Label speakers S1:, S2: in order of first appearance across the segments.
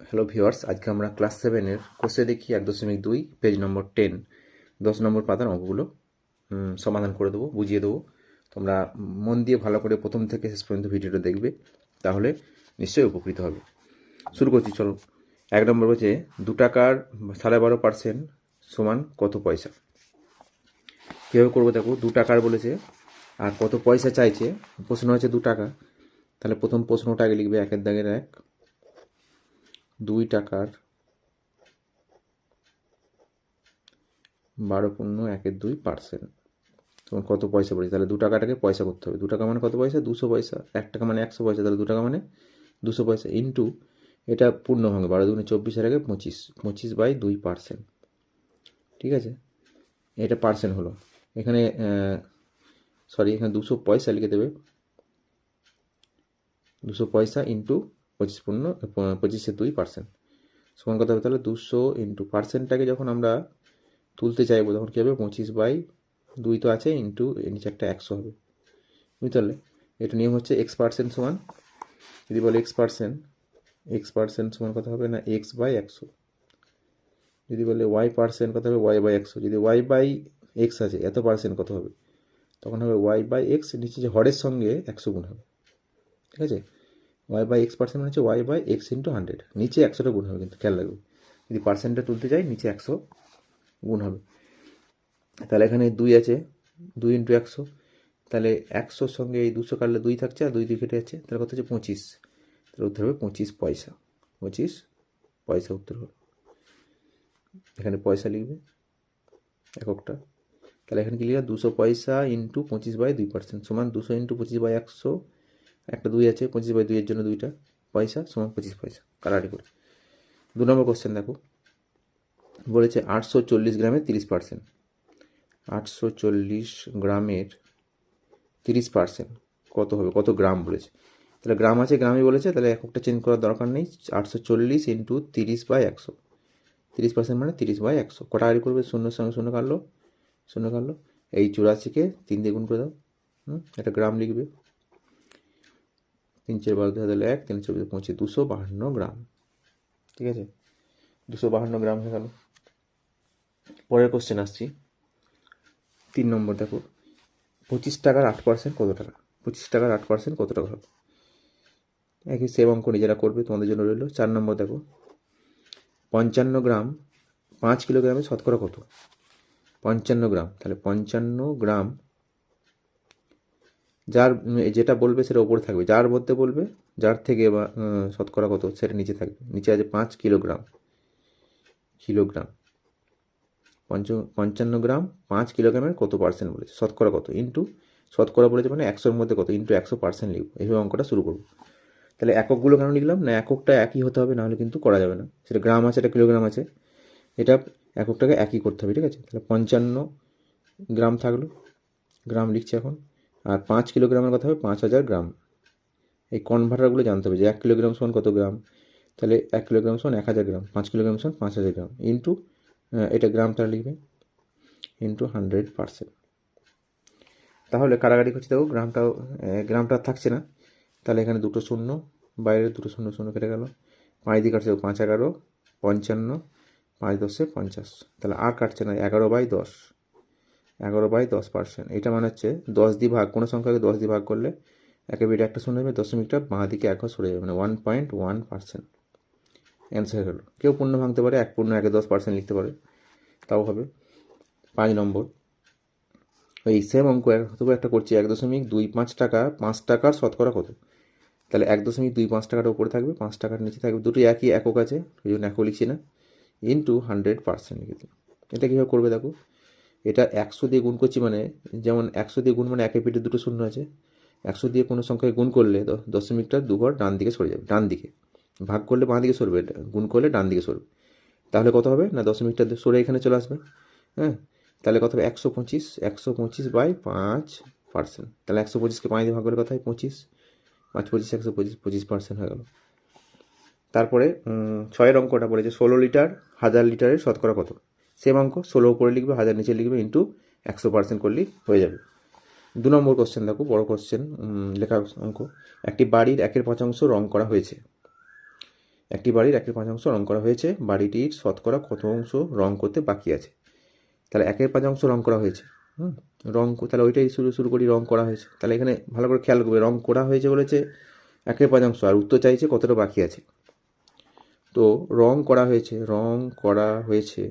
S1: Hello viewers আজকে আমরা class সেভেনের কোর্সে দেখি এক দশমিক দুই পেজ নম্বর টেন দশ নম্বর পাতার অঙ্কগুলো সমাধান করে দেবো, বুঝিয়ে দেবো। তোমরা মন দিয়ে ভালো করে প্রথম থেকে শেষ পর্যন্ত ভিডিওটা দেখবে, তাহলে নিশ্চয়ই উপকৃত হবে। শুরু করছি, চলো। এক নম্বর হচ্ছে, দু টাকার সাড়ে বারো পার্সেন্ট সমান কত পয়সা? কীভাবে করব দেখো, দু টাকার বলেছে, আর কত পয়সা চাইছে? প্রশ্ন হচ্ছে দু টাকা। তাহলে প্রথম প্রশ্নটা আগে লিখবে একের দাগের এক দুই টাকার বারো পূর্ণ একের দুই পার্সেন্ট। তখন কত পয়সা পড়েছে? তাহলে দু টাকাটাকে পয়সা করতে হবে। দু টাকা মানে কত পয়সা? দুশো পয়সা। এক টাকা মানে একশো পয়সা। তাহলে দু টাকা মানে দুশো পয়সা ইন্টু এটা পূর্ণ ভাঙে বারো দুগুণে চব্বিশ আগে পঁচিশ। পঁচিশ বাই দুই পার্সেন্ট। ঠিক আছে? এটা পার্সেন্ট হলো। এখানে সরি এখানে দুশো পয়সা লিখে দেবে। দুশো পয়সা ইন্টু পঁচিশ পূর্ণ পঁচিশে দুই পার্সেন্ট সমান কথা হবে তাহলে দুশো ইন্টু পার্সেন্টটাকে যখন আমরা তুলতে চাইব, তখন কী হবে? পঁচিশ বাই দুই তো আছে ইন্টু নিচে একটা একশো হবে। বুঝতে পারলে? এটা নিয়ম হচ্ছে এক্স পার্সেন্ট সমান, যদি বলে এক্স পার্সেন্ট এক্স পার্সেন্ট সমান কথা হবে না এক্স বাই একশো। যদি বলে ওয়াই পার্সেন্ট কত হবে ওয়াই বাই একশো। যদি ওয়াই বাই এক্স আছে, এত পার্সেন্ট কত হবে। তখন হবে ওয়াই বাই এক্স নিচে যে হরের সঙ্গে একশো গুণ হবে। ঠিক আছে? ওয়াই বাই এক্স পার্সেন্ট মানে হচ্ছে Y by X into hundred নিচে একশোটা গুণ হবে কিন্তু, খেয়াল রাখবে। যদি পার্সেন্টটা তুলতে যাই, নিচে একশো গুণ হবে। তাহলে এখানে দুই আছে, দুই ইন্টু একশো। তাহলে একশোর সঙ্গে এই দুশো কাটলে দুই থাকছে আর দুই দুই কেটে যাচ্ছে, তাহলে কত হচ্ছে পঁচিশ। তাহলে উত্তর হবে পঁচিশ পয়সা। পঁচিশ পয়সা উত্তর হবে। এখানে পয়সা লিখবে এককটা। তাহলে এখানে কি লিখবে? দুশো পয়সা ইন্টু পঁচিশ বাই দুই পার্সেন্ট সমান দুশো ইন্টু পঁচিশ বাই একশো একটা দুই আছে, পঁচিশ বাই দুইয়ের জন্য দুইটা পয়সা সমান পঁচিশ পয়সা কারাটি করে। দু নম্বর কোশ্চেন দেখো। বলেছে আটশো চল্লিশ গ্রামের তিরিশ পার্সেন্ট আটশো চল্লিশ গ্রামের তিরিশ পার্সেন্ট কত হবে? কত গ্রাম বলেছে? তাহলে গ্রাম আছে, গ্রামই বলেছে, তাহলে এককটা চেঞ্জ করার দরকার নেই। আটশো চল্লিশ ইন্টু তিরিশ বাই একশো। তিরিশ পার্সেন্ট মানে তিরিশ বাই একশো। কটাকারি করবে? শূন্যর সঙ্গে শূন্য কাটলো। শূন্য কাটলো। এই চুরাশিকে তিন দিয়ে গুণ করে দাও। হুম? একটা গ্রাম লিখবে। তিন চার বারো দুই হাজার এক তিন চব্বিশ পঁচিশ দুশো বাহান্ন গ্রাম। ঠিক আছে? দুশো বাহান্ন গ্রাম হয়ে গেল। পরের কোশ্চেন আসছি। তিন নম্বর দেখো। পঁচিশ টাকার আট পার্সেন্ট কত টাকা? পঁচিশ টাকার আট পার্সেন্ট কত টাকা হবে? একই সেম অঙ্ক নিজেরা করবে, তোমাদের জন্য রইল। চার নম্বর দেখো। পঞ্চান্ন গ্রাম, পাঁচ কিলোগ্রামে শতকরা কত? পঞ্চান্ন গ্রাম। তাহলে পঞ্চান্ন গ্রাম যার যেটা বলবে সেটা ওপরে থাকবে। যার মধ্যে বলবে, যার থেকে বা শতকরা কত, সেটা নিচে থাকবে। নিচে আছে পাঁচ কিলোগ্রাম। কিলোগ্রাম। পঞ্চ, পঞ্চান্ন গ্রাম পাঁচ কিলোগ্রামের কত পার্সেন্ট বলেছে? শতকরা কত? ইন্টু শতকরা বলেছে মানে একশোর মধ্যে কত? ইন্টু একশো পার্সেন্ট লিখব। এইভাবে অঙ্কটা শুরু করব। তাহলে এককগুলো কেন লিখলাম? না, এককটা একই হতে হবে, নাহলে কিন্তু করা যাবে না। সেটা গ্রাম আছে এটা কিলোগ্রাম আছে। এটা এককটাকে একই করতে হবে, ঠিক আছে? তাহলে পঞ্চান্ন গ্রাম থাকল। গ্রাম লিখছে এখন। আর পাঁচ কিলোগ্রামের কথা হবে, পাঁচ হাজার গ্রাম। এই কনভার্টারগুলো জানতে হবে যে এক কিলোগ্রাম সমান কত গ্রাম? তাহলে এক কিলোগ্রাম সমান এক হাজার গ্রাম, পাঁচ কিলোগ্রাম সমান পাঁচ হাজার গ্রাম ইন্টু এটা গ্রাম তারা লিখবে ইন্টু হান্ড্রেড পার্সেন্ট তাহলে কারাগারি করছে, দেখো গ্রামটাও গ্রামটা থাকছে না। তাহলে এখানে দুটো শূন্য, বাইরে দুটো শূন্য শূন্য কেটে গেল। পাঁচ দিয়ে কাটছে পাঁচ এগারো, পঞ্চান্ন, পাঁচ দশে পঞ্চাশ। তাহলে আর কাটছে না, এগারো বাই দশ। এগারো বাই দশ পার্সেন্ট এটা মানে হচ্ছে দশ দিয়ে ভাগ কোনো সংখ্যাকে দশ দিয়ে ভাগ করলে একে বেটে একটা শূন্য যাবে দশমিকটা বাঁ দিকে এক সরে যাবে মানে one point one percent answer হলো। কেউ পূর্ণ ভাঙতে পারে, এক পূর্ণ একে দশ পার্সেন্ট লিখতে পারে। তাও হবে। পাঁচ নম্বর। ওই সেম অঙ্ক, তবু একটা করছি, এক দশমিক দুই পাঁচ টাকা, পাঁচ টাকার শতকরা কত? তাহলে এক দশমিক দুই পাঁচ টাকাটা উপরে থাকবে, পাঁচ টাকার নিচে থাকবে দুটো একই একক আছে ওই জন্য একক লিখছি না ইন্টু হান্ড্রেড পার্সেন্ট লিখে এটা কীভাবে করবে দেখো? এটা একশো দিয়ে গুণ করছি মানে যেমন একশো দিয়ে গুণ মানে একের পিঠে দুটো শূন্য আছে। একশো দিয়ে কোনো সংখ্যায় গুণ করলে দশমিকটা দুঘর ডান দিকে সরে যাবে, ডান দিকে। ভাগ করলে বাঁ দিকে সরবে, গুণ করলে ডান দিকে সরবে। তাহলে কত হবে? না, দশমিকটা সরে এখানে চলে আসবে। হ্যাঁ? তাহলে কত হবে? একশো পঁচিশ একশো পঁচিশ বাই পাঁচ পার্সেন্ট। তাহলে একশো পঁচিশকে পাঁচ দিয়ে ভাগ করে হয়? পঁচিশ। পাঁচ পঁচিশ, একশো পঁচিশ পঁচিশ পার্সেন্ট হয়ে গেল। তারপরে ছয়ের অঙ্কটা বলেছে, ষোলো লিটার হাজার লিটারের শতকরা কত? সেম অঙ্ক, ষোলো উপরে লিখবে, হাজার নিচে লিখবে ইন্টু একশো পার্সেন্ট করলেই হয়ে যাবে। দু নম্বর কোশ্চেন দেখো, বড় কোশ্চেন লেখা অঙ্ক। একটি বাড়ির একের পাঁচ অংশ রং করা হয়েছে। একটি বাড়ির একের পাঁচ অংশ রং করা হয়েছে, বাড়িটির শতকরা কত অংশ রং করতে বাকি আছে? তাহলে একের পাঁচ অংশ রং করা হয়েছে, হুম? রং তাহলে ওইটাই শুরু শুরু করি রং করা হয়েছে। তাহলে এখানে ভালো করে খেয়াল করবে, রং করা হয়েছে বলেছে, একের পাঁচ অংশ, আর উত্তর চাইছে কতটা বাকি আছে। তো রং করা হয়েছে, রং করা হয়েছে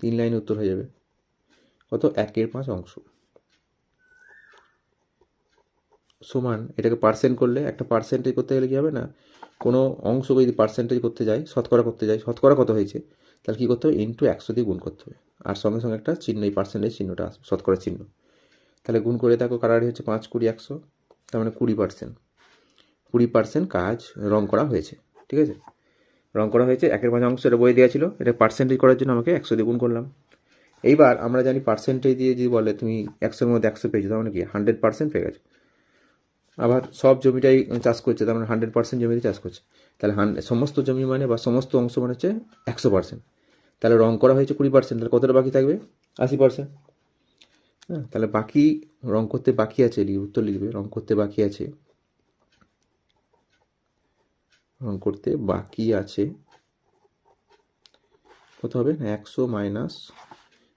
S1: তিন লাইন উত্তর হয়ে যাবে। কত? একের পাঁচ অংশ। সমান, এটাকে পার্সেন্ট করলে একটা পার্সেন্টেজ করতে গেলে কী হবে না? কোনো অংশকে যদি পার্সেন্টেজ করতে যাই শতকরা করতে যাই শতকরা কত হয়েছে? তাহলে কী করতে হবে? ইন্টু একশো দিয়ে গুণ করতে হবে। আর সঙ্গে সঙ্গে একটা চিহ্ন, এই পার্সেন্টেজ চিহ্নটা আসবে, শতকরা চিহ্ন। তাহলে গুণ করে দেখো কারারি হচ্ছে পাঁচ কুড়ি একশো, তার মানে কুড়ি পার্সেন্ট কুড়ি পার্সেন্ট কাজ রং করা হয়েছে, ঠিক আছে? রং করা হয়েছে, একের পাঁচ অংশ, এটা বই দেওয়া ছিল। এটা পার্সেন্টেজ করার জন্য আমাকে একশো দিয়ে গুণ করলাম। এইবার আমরা জানি পার্সেন্টেজ দিয়ে যদি বলে, তুমি একশোর মধ্যে একশো পেয়েছ, তার মানে কি? হান্ড্রেড পার্সেন্ট পেয়ে গেছো। আবার সব জমিটাই চাষ করছে, তার মানে হান্ড্রেড পার্সেন্ট জমিতে চাষ করছে। তাহলে সমস্ত জমি মানে বা সমস্ত অংশ মানে হচ্ছে একশো পার্সেন্ট তাহলে রং করা হয়েছে কুড়ি পার্সেন্ট তাহলে কতটা বাকি থাকবে? আশি পার্সেন্ট হ্যাঁ তাহলে বাকি রং করতে বাকি আছে উত্তর লিখবে, রং করতে বাকি আছে। করতে বাকি আছে। কত হবে? না একশো মাইনাস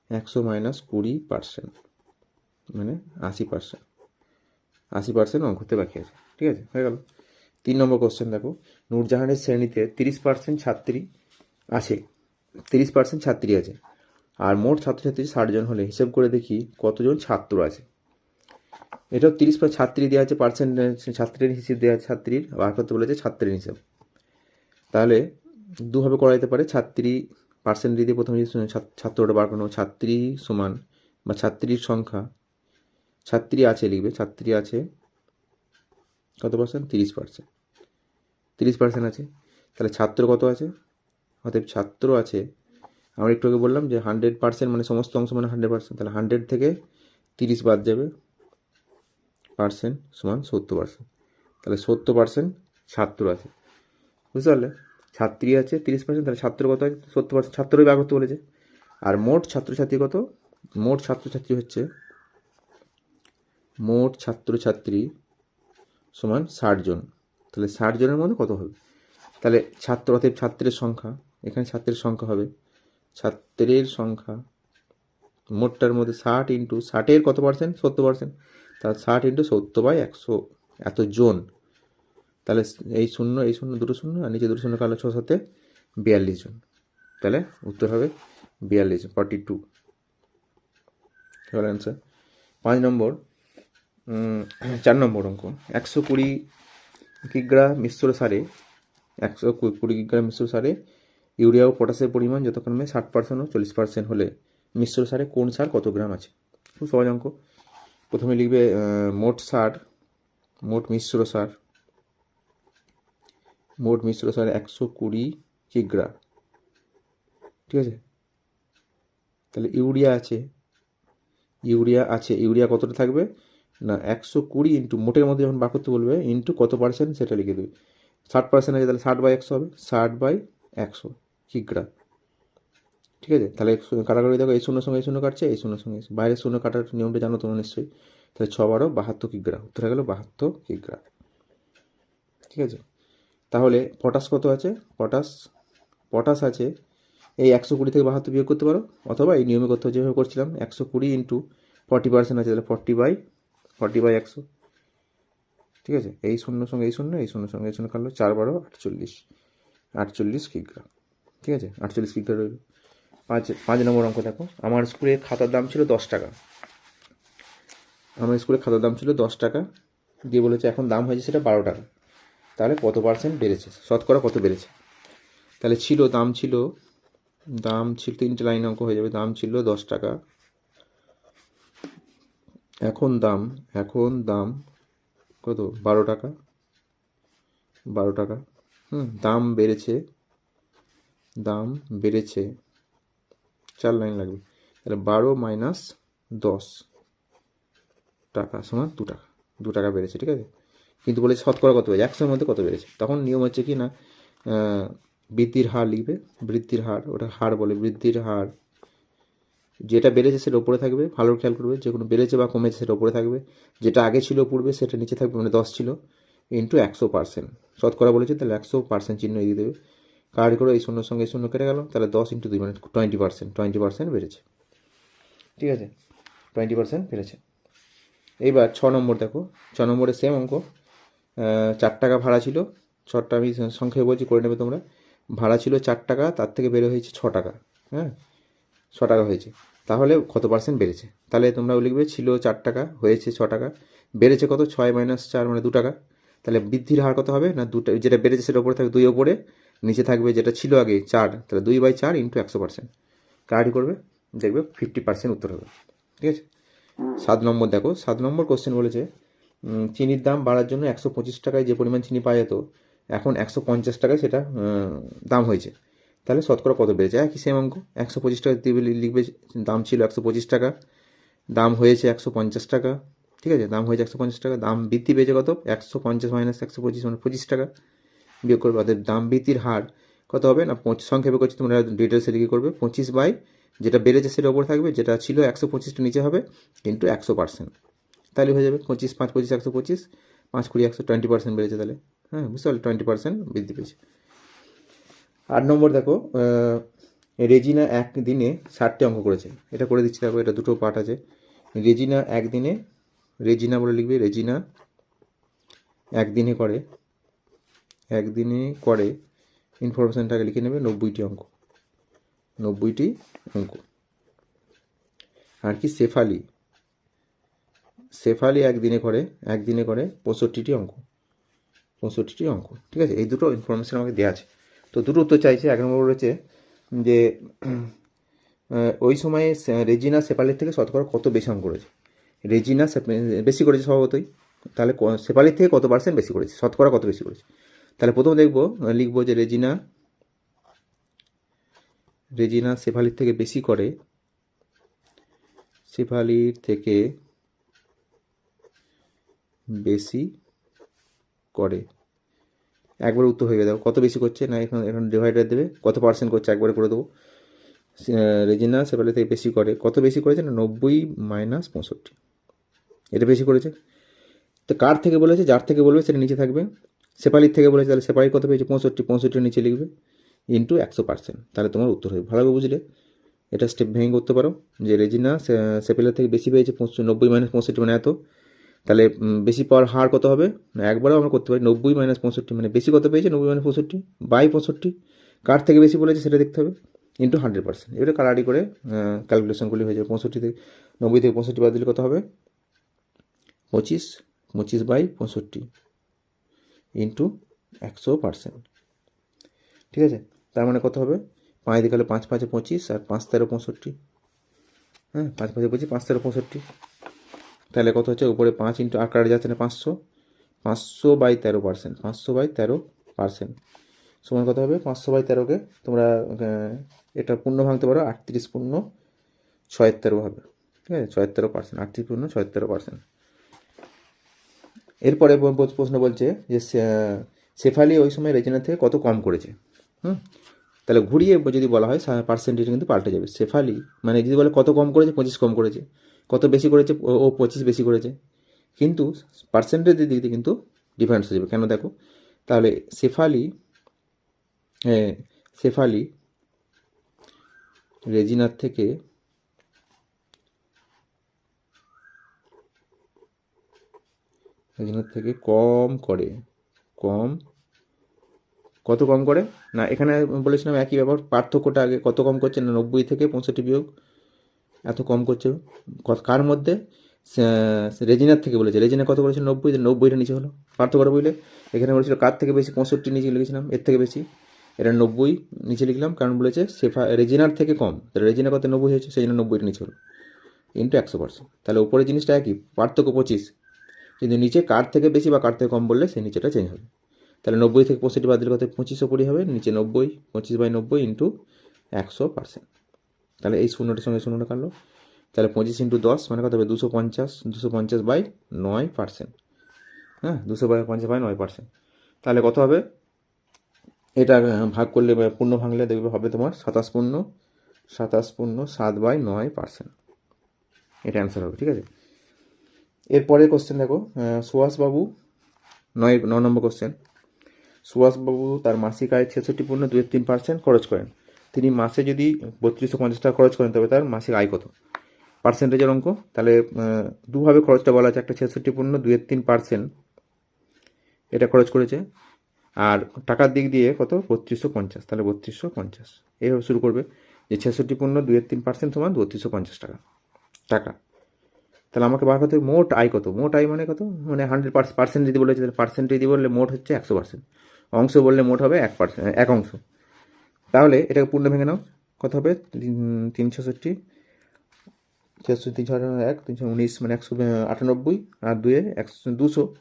S1: একশো মাইনাস কুড়ি পার্সেন্ট মানে আশি পার্সেন্ট। আশি পার্সেন্ট রং করতে বাকি আছে, ঠিক আছে? হয়ে গেল। তিন নম্বর কোশ্চেন দেখো। নূরজাহানের শ্রেণীতে তিরিশ পার্সেন্ট ছাত্রী আছে। তিরিশ পার্সেন্ট ছাত্রী আছে। আর মোট ছাত্রছাত্রী ষাট জন হলে হিসেব করে দেখি কতজন ছাত্র আছে। এটাও তিরিশ ছাত্রী দেওয়া আছে পার্সেন্ট ছাত্রীর হিসেব দেওয়া ছাত্রীর। বার করতে বলেছে ছাত্রীর হিসেব। তাহলে দুভাবে করা যেতে পারে, ছাত্রী পার্সেন্ট দিয়ে প্রথমে ছাত্রটা বার করানো ছাত্রী সমান বা ছাত্রীর সংখ্যা, ছাত্রী আছে লিখবে, ছাত্রী আছে কত পার্সেন্ট তিরিশ পার্সেন্ট তিরিশ পার্সেন্ট আছে, তাহলে ছাত্র কত আছে? অতএব ছাত্র আছে, আমরা একটু আগে বললাম যে হান্ড্রেড পার্সেন্ট মানে সমস্ত অংশ মানে হান্ড্রেড পার্সেন্ট তাহলে হান্ড্রেড থেকে তিরিশ বাদ যাবে পার্সেন্ট সমান সত্তর পার্সেন্ট তাহলে সত্তর পার্সেন্ট ছাত্র আছে। বুঝতে পারলে? ছাত্রী আছে তিরিশ পার্সেন্ট তাহলে ছাত্র কত আছে? সত্তর পার্সেন্ট ছাত্রই বার করতে বলেছে। আর মোট ছাত্রছাত্রী কত? মোট ছাত্রছাত্রী হচ্ছে, মোট ছাত্রছাত্রী সমান ষাট জন। তাহলে ষাট জনের মধ্যে কত হবে? তাহলে ছাত্র, অতএব ছাত্রের সংখ্যা, এখানে ছাত্রের সংখ্যা হবে। ছাত্রের সংখ্যা মোটটার মধ্যে ষাট ইন্টু ষাটের কত পার্সেন্ট সত্তর পার্সেন্ট তাহলে ষাট ইন্টু সত্তর বাই একশো, এত জন। তাহলে এই শূন্য এই শূন্য, দুটো শূন্য আর নিচে দুটো শূন্য কালো ছ সাথে বিয়াল্লিশ জন। তাহলে উত্তর হবে বিয়াল্লিশ জন ফর্টি টু অ্যান্সার পাঁচ নম্বর চার নম্বর অঙ্ক। একশো কুড়ি কিগ্রা মিশ্র সারে, একশো কুড়ি কিগ্রা মিশ্র সারে ইউরিয়া ও পটাশের পরিমাণ যতক্ষণে ষাট পার্সেন্ট ও চল্লিশ পার্সেন্ট হলে মিশ্র সারে কোন সার কত গ্রাম আছে? খুব সহজ অঙ্ক। প্রথমে লিখবে মোট সার, মোট মিশ্র সার মোট মিশ্র সার একশো কুড়ি কিগ্রা। ঠিক আছে? তাহলে ইউরিয়া আছে। ইউরিয়া আছে। ইউরিয়া কতটা থাকবে? না, একশো কুড়ি ইন্টু, মোটের মধ্যে যখন বার করতে বলবে, ইন্টু কত পার্সেন্ট সেটা লিখে দেবে। ষাট পার্সেন্ট আছে, তাহলে ষাট বাই একশো হবে। ষাট বাই একশো কিগ্রা। ঠিক আছে? তাহলে শূন্য, কাটাকাটি দেখো, এই শূন্যর সঙ্গে এই শূন্য কাটছে, এই শূন্যর সঙ্গে শূন্য। বাইরের শূন্য কাটার নিয়মটা জানো তোমরা নিশ্চয়ই? তাহলে ছ বারো, বাহাত্তর কিগ্রা। উত্তর গেল বাহাত্তর কিগ্রা। ঠিক আছে? তাহলে পটাশ কত আছে? পটাশ পটাশ আছে এই একশো কুড়ি থেকে বাহাত্তর বিয়োগ করতে পারো, অথবা এই নিয়মে করতে যেভাবে করছিলাম, একশো কুড়ি ইন্টু ফর্টি পার্সেন্ট আছে, তাহলে ফর্টি বাই ফর্টি বাই একশো। ঠিক আছে? এই শূন্য সঙ্গে এই শূন্য এই শূন্য সঙ্গে এই শূন্য কাটলো, চার বারো আটচল্লিশ। আটচল্লিশ কিগ্রা। ঠিক আছে? আটচল্লিশ কিগ্রা রইল। পাঁচ পাঁচ নম্বর অঙ্ক দেখো। আমার স্কুলে খাতার দাম ছিল দশ টাকা। আমার স্কুলে খাতার দাম ছিল দশ টাকা। দিয়ে বলেছে এখন দাম হয়েছে সেটা বারো টাকা। তাহলে কত পার্সেন্ট বেড়েছে? শতকরা কত বেড়েছে? তাহলে ছিল, দাম ছিল দাম ছিল, তিনটে লাইন অঙ্ক হয়ে যাবে, দাম ছিল দশ টাকা। এখন দাম এখন দাম কত? বারো টাকা। বারো টাকা। হুম, দাম বেড়েছে। দাম বেড়েছে। চার লাইন লাগবে। তাহলে বারো মাইনাস দশ টাকা সমান দু টাকা। দু টাকা বেড়েছে, ঠিক আছে? কিন্তু বলেছে শতকরা কত বেড়েছে একশোর মধ্যে কত বেড়েছে তখন নিয়ম হচ্ছে কি না বৃদ্ধির হার লিখবে, বৃদ্ধির হার, ওটা হার বলে, বৃদ্ধির হার। যেটা বেড়েছে সেটা ওপরে থাকবে ভালো খেয়াল করবে, যে কোনো বেড়েছে বা কমেছে সেটা ওপরে থাকবে, যেটা আগে ছিল পূর্বে সেটা নিচে থাকবে মানে দশ ছিল ইন্টু একশো পার্সেন্ট শতকরা বলেছে, তাহলে একশো পার্সেন্ট চিহ্ন এগিয়ে দেবে। কার্ড করে? এই শূন্যর সঙ্গে শূন্য কেটে গেল, তাহলে দশ ইন্টু দুই মানে টোয়েন্টি পার্সেন্ট টোয়েন্টি পার্সেন্ট বেড়েছে। ঠিক আছে? টোয়েন্টি পার্সেন্ট বেড়েছে। এইবার ছ নম্বর দেখো, ছ নম্বরে সেম অঙ্ক। চার টাকা ভাড়া ছিল। ছটা আমি সংখ্যায় বলছি, করে নেবে তোমরা। ভাড়া ছিল চার টাকা, তার থেকে বেড়ে হয়েছে ছ টাকা হ্যাঁ? ছ টাকা হয়েছে। তাহলে কত পার্সেন্ট বেড়েছে? তাহলে তোমরা লিখবে, ছিল চার টাকা, হয়েছে ছ টাকা। বেড়েছে কত? ছয় মাইনাস চার মানে দু টাকা। তাহলে বৃদ্ধির হার কত হবে? না, দুটা যেটা বেড়েছে সেটা উপরে থাকবে দুই ওপরে, নিচে থাকবে যেটা ছিল আগে চার, তাহলে দুই বাই চার ইন্টু একশো পার্সেন্ট কার্ড করবে? দেখবে ফিফটি পার্সেন্ট উত্তর হবে। ঠিক আছে? সাত নম্বর দেখো, সাত নম্বর কোশ্চেন বলেছে চিনির দাম বাড়ার জন্য একশো পঁচিশ টাকায় যে পরিমাণ চিনি পাওয়া যেত, এখন একশো পঞ্চাশ টাকায় সেটা দাম হয়েছে। তাহলে শতকরা কত বেড়েছে? একই সেম অঙ্ক। একশো পঁচিশ টাকা দিবে, লিখবে, দাম ছিল একশো পঁচিশ টাকা, দাম হয়েছে একশো পঞ্চাশ টাকা, ঠিক আছে? দাম হয়েছে একশো পঞ্চাশ টাকা, দাম বৃদ্ধি পেয়েছে কত? একশো পঞ্চাশ মাইনাস একশো পঁচিশ মানে পঁচিশ টাকা বিয়োগ করবে। অর্থাৎ দাম বৃদ্ধির হার কত হবে? না সংক্ষেপে করছি, তোমরা ডিটেলসে লিখে করবে। পঁচিশ বাই যেটা বেড়েছে সেটা ওপর থাকবে। যেটা ছিল একশো পঁচিশটা নিচে হবে, কিন্তু একশো পার্সেন্ট তাহলে হয়ে যাবে, পঁচিশ, পাঁচ, পঁচিশ, একশো পঁচিশ, পাঁচ কুড়ি, একশো টোয়েন্টি পার্সেন্ট বেড়েছে তাহলে। হ্যাঁ বুঝতে পারলে টোয়েন্টি পার্সেন্ট বৃদ্ধি পেয়েছে। আট নম্বর দেখো রেজিনা এক দিনে ষাটটি অঙ্ক করেছে। এটা করে দিচ্ছি, দেখো, এটা দুটো পার্ট আছে। রেজিনা একদিনে, রেজিনা বলে লিখবে, রেজিনা একদিনে করে একদিনে করে ইনফরমেশনটাকে লিখে নেবে নব্বইটি অঙ্ক। নব্বইটি অঙ্ক। আর কি, শেফালি। শেফালি একদিনে করে একদিনে করে পঁয়ষট্টিটি অঙ্ক। পঁয়ষট্টিটি অঙ্ক, ঠিক আছে? এই দুটো ইনফরমেশান আমাকে দেওয়া আছে। তো দুটো উত্তর চাইছে, এক নম্বর রয়েছে যে ওই সময়ে রেজিনা সেপালির থেকে শতকরা কত বেশি অঙ্ক করেছে? রেজিনা বেশি করেছে স্বভাবতই। তাহলে সেপালির থেকে কত পার্সেন্ট বেশি করেছে? শতকরা কত বেশি করেছে? তাহলে প্রথম দেখব, লিখব যে রেজিনা রেজিনা শেফালির থেকে বেশি করে শেফালির থেকে বেশি করে। একবার উত্তর হয়ে যাবে কত বেশি করছে? না, এখন এখন ডিভাইডার দেবে। কত পার্সেন্ট করছে? একবারে করে দেবো। রেজিনা সেপালি থেকে বেশি করে। কত বেশি করেছে? না, নব্বই মাইনাস পঁয়ষট্টি। এটা বেশি করেছে। তো কার থেকে বলেছে? যার থেকে বলবে, সেটা নিচে থাকবে। সেপালির থেকে বলেছে, তাহলে সেপালি কত পেয়েছে? পঁয়ষট্টি। পঁয়ষট্টির নিচে লিখবে। ইন্টু একশো পার্সেন্ট তাহলে তোমার উত্তর হবে। ভালোভাবে বুঝলে। এটা স্টেপ ভেঙে করতে পারো। যে রেজিনা সেপেলের থেকে বেশি পেয়েছে নব্বই মাইনাস পঁয়ষট্টি মানে এত। তাহলে বেশি পাওয়ার হার কত হবে? একবারও আমরা করতে পারি। নব্বই মাইনাস পঁয়ষট্টি মানে বেশি কত পেয়েছে? নব্বই মাইনাস পঁয়ষট্টি বাই পঁয়ষট্টি। কার থেকে বেশি বলেছে সেটা দেখতে হবে। ইন্টু হান্ড্রেড পার্সেন্ট এবারে কালারি করে ক্যালকুলেশনগুলি হয়ে যাবে। পঁয়ষট্টি থেকে, নব্বই থেকে পঁয়ষট্টি বাদ দিলে কত হবে? পঁচিশ পঁচিশ বাই পঁয়ষট্টি ইন্টু একশো পার্সেন্ট ঠিক আছে? তার মানে কত হবে? পাঁচ দিকে হলে পাঁচ, পাঁচে পঁচিশ, আর পাঁচ তেরো পঁয়ষট্টি। হ্যাঁ পাঁচ, পাঁচে পঁচিশ, পাঁচ তেরো পঁয়ষট্টি। তাহলে কত হচ্ছে? উপরে পাঁচ ইন্টু আর কাটা যাচ্ছে না পাঁচশো। পাঁচশো বাই তেরো পার্সেন্ট। পাঁচশো বাই তেরো পার্সেন্ট। সমান কত হবে? পাঁচশো বাই তেরোকে তোমরা এটা পূর্ণ ভাঙতে পারো, আটত্রিশ পূর্ণ ছয়ের তেরো হবে। ঠিক আছে? ছয়ের তেরো পার্সেন্ট। আটত্রিশ পূর্ণ ছয়ের তেরো পার্সেন্ট। এরপরে প্রশ্ন বলছে যে শেফালি ওই সময় রেজিনার থেকে কত কম করেছে? হুম? তাহলে ঘুরিয়ে যদি বলা হয় পার্সেন্টেজ কিন্তু পাল্টে যাবে। শেফালি মানে যদি বলে কত কম করেছে? পঁচিশ কম করেছে। কত বেশি করেছে, ও- পঁচিশ বেশি করেছে। কিন্তু পার্সেন্টেজের দিক দিয়ে কিন্তু ডিফারেন্স হয়ে যাবে। কেন দেখো? তাহলে শেফালি শেফালি রেজিনার থেকে রেজিনার থেকে কম করে, কম, কত কম করে? না, এখানে বলেছিলাম একই ব্যাপার পার্থক্যটা আগে কত কম করছে? না, নব্বই থেকে পঁয়ষট্টি বিয়োগ এত কম করছে? কার মধ্যে? রেজিনার থেকে বলেছে। রেজিনা কত করেছিল নব্বই নব্বইটা নিচে হলো। পার্থক্যটা বুঝলে এখানে বলেছিল, কার থেকে বেশি? পঁয়ষট্টি নিচে লিখেছিলাম, এর থেকে বেশি। এটা নব্বই নিচে লিখলাম, কারণ বলেছে সেফা রেজিনার থেকে কম। তাহলে রেজিনা কত? নব্বই হয়েছে, সেই জন্য নব্বইটা নিচে হলো। ইন্টু একশো পার্সেন্ট। তাহলে উপরের জিনিসটা একই, পার্থক্য পঁচিশ। কিন্তু নিচে কার থেকে বেশি বা কার থেকে কম বললে সেই নিচেটা চেঞ্জ হবে। তাহলে নব্বই থেকে পঁয়ষট্টি বাদ দিলে কত? পঁচিশ ওপরই হবে। নিচে নব্বই, পঁচিশ বাই নব্বই ইন্টু একশো পার্সেন্ট। তাহলে এই শূন্যটার সঙ্গে শূন্যটা কাটলো। তাহলে পঁচিশ ইন্টু দশ মানে কত হবে? দুশো পঞ্চাশ দুশো পঞ্চাশ বাই নয় পার্সেন্ট। হ্যাঁ দুশো বাই পঞ্চাশ বাই নয় পার্সেন্ট। তাহলে কত হবে? এটা ভাগ করলে পূর্ণ ভাঙলে দেখবে হবে তোমার সাতাশ পূর্ণ সাতাশ পূর্ণ সাত বাই নয় পার্সেন্ট। এটা অ্যান্সার হবে, ঠিক আছে? এরপরের কোশ্চেন দেখো সুভাষবাবু নয়, ন নম্বর কোশ্চেন সুভাষবাবু তার মাসিক আয় ছেষট্টি পূর্ণ দুয়ের তিন পার্সেন্ট খরচ করেন। তিনি মাসে যদি বত্রিশশো পঞ্চাশ টাকা খরচ করেন, তবে তার মাসিক আয় কত? পার্সেন্টেজের অঙ্ক? তাহলে দুভাবে খরচটা বলা আছে, একটা ছেষট্টি পূর্ণ দুয়ের তিন পার্সেন্ট এটা খরচ করেছে। আর টাকার দিক দিয়ে কত? বত্রিশশো পঞ্চাশ। তাহলে বত্রিশশো পঞ্চাশ। এইভাবে শুরু করবে যে ছেষট্টি পূর্ণ দুয়ের তিন পার্সেন্ট সমান বত্রিশশো পঞ্চাশ টাকা। টাকা। তাহলে আমাকে বার করতে মোট আয় কত? মোট আয় মানে কত? মানে হান্ড্রেড পার্সেন্ট যদি বলেছে তাহলে পার্সেন্টেজ যদি বললে মোট হচ্ছে একশো পার্সেন্ট অংশ বললে মোট হবে এক পার্সেন্ট এক অংশ। তাহলে এটাকে পূর্ণ ভেঙে নাও। কত হবে? তিন- ষষ্টি চারশো তিনশো এক তিনশো উনিশ মানে একশো আটানব্বই, আর দুয়ে একশো, দুশো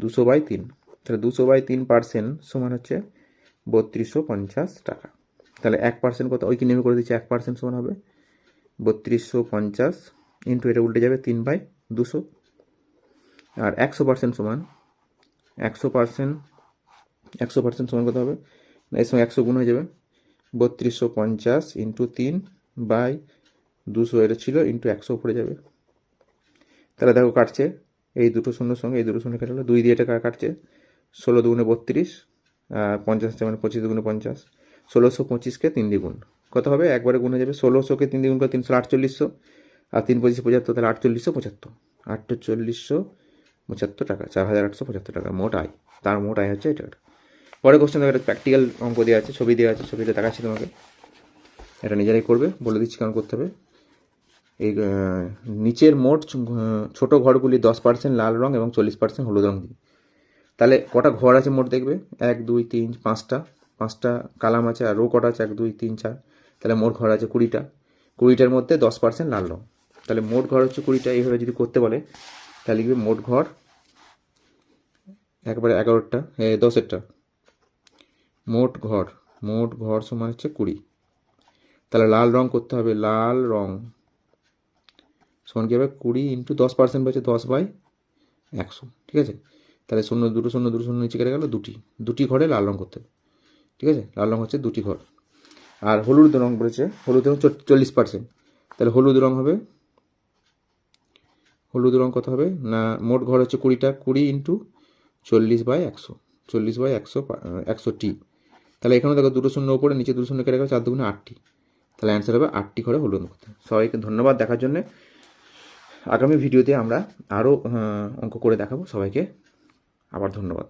S1: দুশো বাই তিন। তাহলে দুশো বাই তিন পার্সেন্ট সমান হচ্ছে বত্রিশশো পঞ্চাশ টাকা। তাহলে এক পার্সেন্ট কত? ওই কি নেমে করে দিচ্ছি, এক পার্সেন্ট সমান হবে বত্রিশশো পঞ্চাশ ইন্টু এটা উল্টে যাবে তিন বাই দুশো। আর একশো পার্সেন্ট সমান, একশো পার্সেন্ট একশো পার্সেন্ট সমান কত হবে? এর সঙ্গে একশো গুণ হয়ে যাবে বত্রিশশো পঞ্চাশ ইন্টু তিন বাই দুশো, এটা ছিল ইন্টু একশো উপরে যাবে। তাহলে দেখো কাটছে, এই দুটো শূন্যর সঙ্গে, এই দুটো শূন্য কেটে হলো, দুই দিয়ে এটা কাটছে, ষোলো দুগুণে বত্রিশ আর পঞ্চাশ মানে পঁচিশ দুগুণে পঞ্চাশ, ষোলোশো পঁচিশকে তিন দ্বিগুণ। কত হবে? একবারে গুণে যাবে, ষোলোশোকে তিন দ্বিগুণ করে তিনশো আটচল্লিশশো, আর তিন পঁচিশ পঁচাত্তর, তাহলে আটচল্লিশশো পঁচাত্তর আটচল্লিশশো পঁচাত্তর টাকা, চার হাজার আটশো পঁচাত্তর টাকা, মোট আয়, তার মোট আয় হচ্ছে এটা। পরে কোশ্চেন দেখো একটা প্র্যাকটিক্যাল অঙ্ক দেওয়া আছে, ছবি দেওয়া আছে ছবিতে দেখাচ্ছি তোমাকে। এটা নিজেরাই করবে, বলে দিচ্ছি কেমন করতে হবে। এই নিচের মোট ছোট ঘরগুলি দশ পার্সেন্ট লাল রং এবং চল্লিশ পার্সেন্ট হলুদ রং দিয়ে। তাহলে কটা ঘর আছে মোট দেখবে? এক, দুই, তিন, পাঁচটা। পাঁচটা কালাম আছে আর রো কটা আছে? এক, দুই, তিন, চার। তাহলে মোট ঘর আছে কুড়িটা। কুড়িটার মধ্যে দশ পার্সেন্ট লাল রং। তাহলে মোট ঘর হচ্ছে কুড়িটা, এইভাবে যদি করতে বলে, তাহলে লিখবে মোট ঘর একবারে এগারোটা দশেরটা। মোট ঘর মোট ঘর সমান হচ্ছে কুড়ি। তাহলে লাল রং করতে হবে, লাল রং। সমান কী হবে? কুড়ি ইন্টু দশ পার্সেন্ট বলছে দশ বাই একশো, ঠিক আছে? তাহলে শূন্য দুটো শূন্য দুটো, শূন্য নিচে কেটে গেলো দুটি। দুটি ঘরে লাল রং করতে হবে, ঠিক আছে? লাল রং হচ্ছে দুটি ঘর। আর হলুদ রং বলেছে হলুদ রং চল্লিশ পার্সেন্ট তাহলে হলুদ রং হবে, হলুদ রং কত হবে? না, মোট ঘর হচ্ছে কুড়িটা, কুড়ি ইন্টু চল্লিশ বাই একশো, চল্লিশ বাই একশো একশো টি তাহলে এখানে দেখো দুটো শূন্য উপরে, নিচে দুটো শূন্য কেটে গেলে, চার দুগুণে আটটি। তাহলে অ্যান্সার হবে আটটি ঘরে হলুদ করতে সবাইকে ধন্যবাদ দেখার জন্যে। আগামী ভিডিওতে আমরা আরও অঙ্ক করে দেখাবো। সবাইকে আবার ধন্যবাদ।